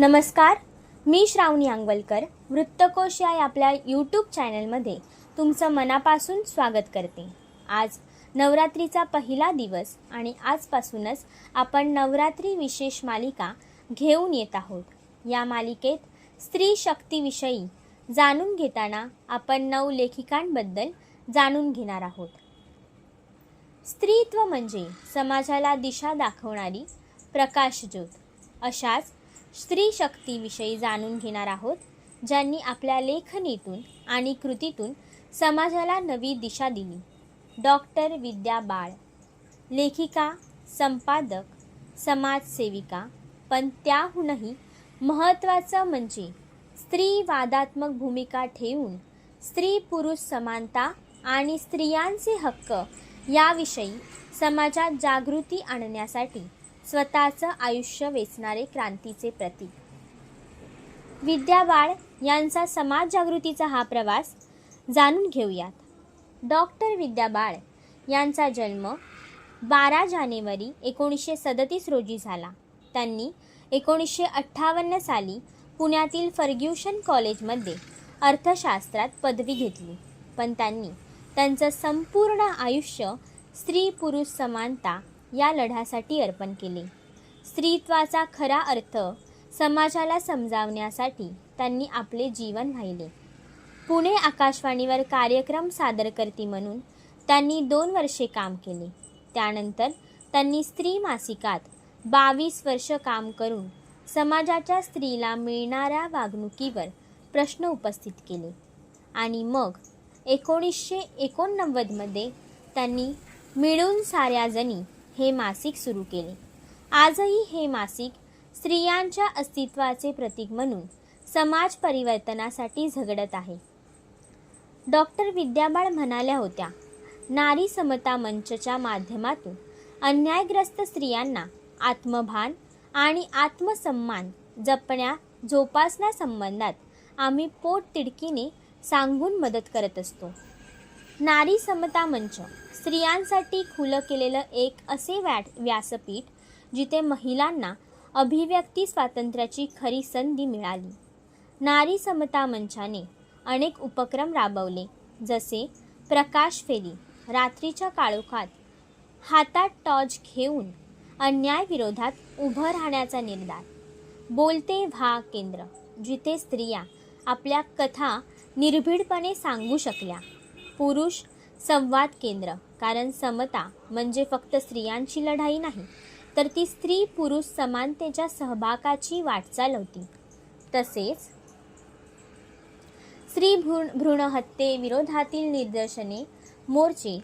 नमस्कार मी श्रावणी अंगवलकर वृत्तकोश या आपल्या यूट्यूब चॅनलमध्ये तुमचं मनापासून स्वागत करते. आज नवरात्रीचा पहिला दिवस आणि आजपासूनच आपण नवरात्री विशेष मालिका घेऊन येत आहोत. या मालिकेत स्त्री शक्तीविषयी जाणून घेताना आपण नऊ लेखिकांबद्दल जाणून घेणार आहोत. स्त्रीत्व म्हणजे समाजाला दिशा दाखवणारी प्रकाशज्योत अशाच स्त्री शक्तीविषयी जाणून घेणार आहोत ज्यांनी आपल्या लेखनीतून आणि कृतीतून समाजाला नवी दिशा दिली. डॉक्टर विद्या बाळ लेखिका संपादक समाजसेविका पण त्याहूनही महत्त्वाचं म्हणजे स्त्रीवादात्मक भूमिका ठेवून स्त्री पुरुष समानता आणि स्त्रियांचे हक्क याविषयी समाजात जागृती आणण्यासाठी स्वतःचं आयुष्य वेचणारे क्रांतीचे प्रतीक. विद्या बाळ यांचा समाज जागृतीचा हा प्रवास जाणून घेऊयात. डॉक्टर विद्या बाळ यांचा जन्म बारा जानेवारी एकोणीसशे सदतीस रोजी झाला. त्यांनी एकोणीसशे अठ्ठावन्न साली पुण्यातील फर्ग्युशन कॉलेजमध्ये अर्थशास्त्रात पदवी घेतली. पण त्यांनी त्यांचं संपूर्ण आयुष्य स्त्री पुरुष समानता या लढ्यासाठी अर्पण केले. स्त्रीत्वाचा खरा अर्थ समाजाला समजावण्यासाठी त्यांनी आपले जीवन वाहिले पुणे आकाशवाणीवर कार्यक्रम सादर करते म्हणून त्यांनी दोन वर्षे काम केले. त्यानंतर त्यांनी स्त्री मासिकात बावीस वर्ष काम करून समाजाच्या स्त्रीला मिळणाऱ्या वागणुकीवर प्रश्न उपस्थित केले. आणि मग एकोणीसशे एकोणनव्वदमध्ये त्यांनी मिळून साऱ्या जणी हे मासिक सुरू केले. आजही हे मासिक स्त्रियांच्या अस्तित्वाचे प्रतीक म्हणून समाज परिवर्तनासाठी झगडत आहे. डॉक्टर विद्याबाळ म्हणाल्या होत्या नारी समता मंचच्या माध्यमातून अन्यायग्रस्त स्त्रियांना आत्मभान आणि आत्मसन्मान जपण्या जोपासण्यासंबंधात आम्ही पोट तिडकीने सांगून मदत करत असतो. नारी समता मंच. स्त्रियांसाठी खुलं केलेलं एक असे व्या व्यासपीठ जिथे महिलांना अभिव्यक्ती स्वातंत्र्याची खरी संधी मिळाली. नारी समता मंचाने अनेक उपक्रम राबवले जसे प्रकाश फेरी रात्रीच्या काळोखात हातात टॉर्च घेऊन अन्यायविरोधात उभं राहण्याचा निर्धार. बोलते व्हा केंद्र जिथे स्त्रिया आपल्या कथा निर्भीडपणे सांगू शकल्या. पुरुष संवाद केंद्र. कारण समता म्हणजे फक्त स्त्रियांची लढाई नाही तर ती स्त्री पुरुष समानतेच्या सहभागाची वाटचाल होती. तसेच स्त्री भ्रूण भ्रूण विरोधातील निदर्शने मोर्चे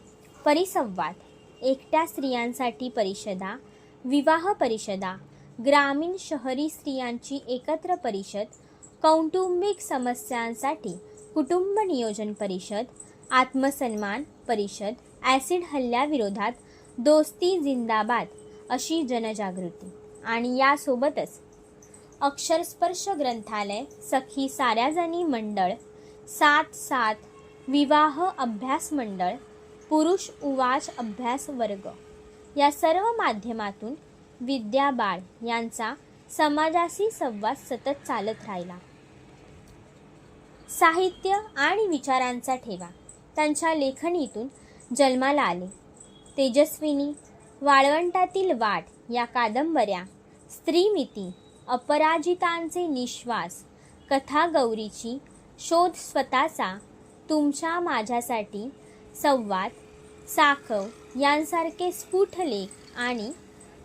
परिसंवाद एकट्या स्त्रियांसाठी परिषदा विवाह परिषदा ग्रामीण शहरी स्त्रियांची एकत्र परिषद कौटुंबिक समस्यांसाठी कुटुंब नियोजन परिषद आत्मसन्मान परिषद ॲसिड हल्ल्याविरोधात दोस्ती जिंदाबाद अशी जनजागृती. आणि यासोबतच अक्षरस्पर्श ग्रंथालय सखी साऱ्याजणी मंडळ सात सात विवाह अभ्यास मंडळ पुरुष उवाच अभ्यास वर्ग या सर्व माध्यमातून विद्या बाळ यांचा समाजाशी संवाद सतत चालत राहिला. साहित्य आणि विचारांचा ठेवा. त्यांच्या लेखणीतून जन्माला आले. तेजस्विनी वाळवंटातील वाट या कादंबऱ्या स्त्रीमिती अपराजितांचे निश्वास कथा गौरीची शोध स्वतःचा तुमच्या माझ्यासाठी संवाद साखव यांसारखे स्फुट लेख आणि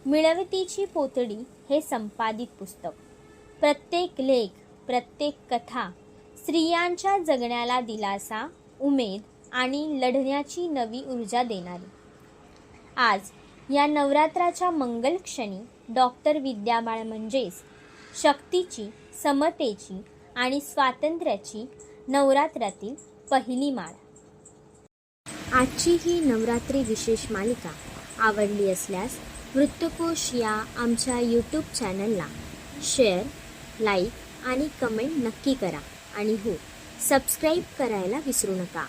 मिळवतीची पोतडी हे संपादित पुस्तक. प्रत्येक लेख प्रत्येक कथा स्त्रियांच्या जगण्याला दिलासा उमेद आणि लढण्याची नवी ऊर्जा देणारी. आज या नवरात्राच्या मंगल क्षणी डॉक्टर विद्याबाळ म्हणजेच शक्तीची समतेची आणि स्वातंत्र्याची नवरात्रातील पहिली माळ. आजची ही नवरात्री विशेष मालिका आवडली असल्यास वृत्तकोश या आमच्या यूट्यूब चॅनलला शेअर लाईक आणि कमेंट नक्की करा. आणि हो सबस्क्राईब करायला विसरू नका.